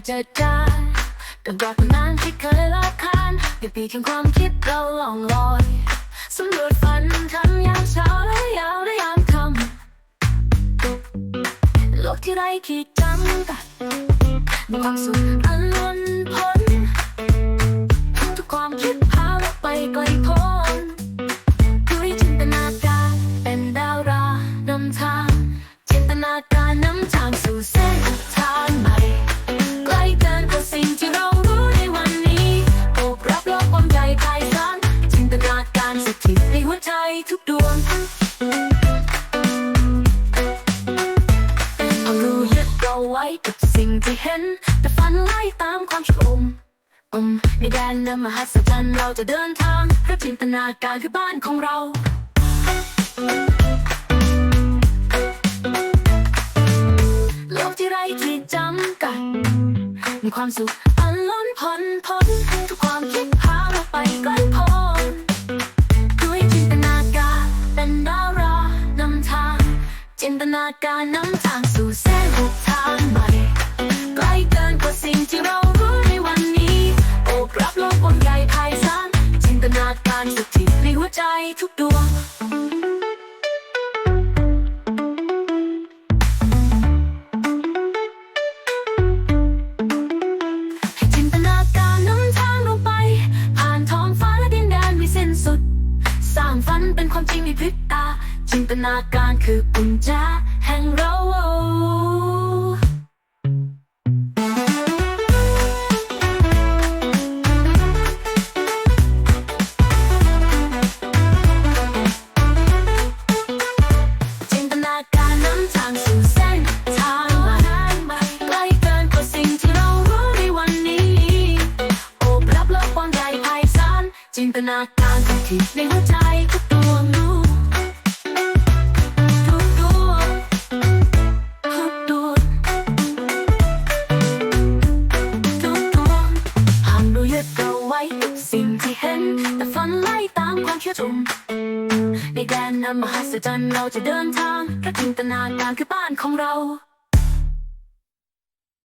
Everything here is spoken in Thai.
ที่เจอจากับรักนานที่เคยละคานในปีแห่งความคิดเราล่องลอยสำรวจฝันทั้งยามเช้าและยาวและยามค่ำโลกที่ไร้ขีดจำกัดความสุขอันล้น ทุกดวงเอารู้ยึดเราไว้กับสิ่งที่เห็น แต่ฝันไล่ตามความชมอมในแดนน้ำมหัศจรรย์เราจะเดินทางเพราะจินตนาการคือบ้านของเราโลกที่ไร้ที่จำกัดมีความสุข ตนาการนำทางสู่เส้นทางใหม่ไกล้เกินกว่าสิ่งที่เรารู้ในวันนี้ โอบรับโลกกว้างใหญ่ไพศาลจินตนาการสถิตในหัวใจทุกดวงจินตนาการนำทางเราไปผ่านท้องฟ้าและดินแดนไม่สิ้นสุดสร้างฝันเป็นความจริงในพริบตา จินตนาการคือกุญแจแห่งเราจินตนาการนำทางสู่เส้นทางใหม่ไกลเกินกว่าสิ่ ไล่ตามความเชื่อชมในแดนน้ำมหัศจรรย์เราจะเดินทางพระจินตนาการคือบ้านของเรา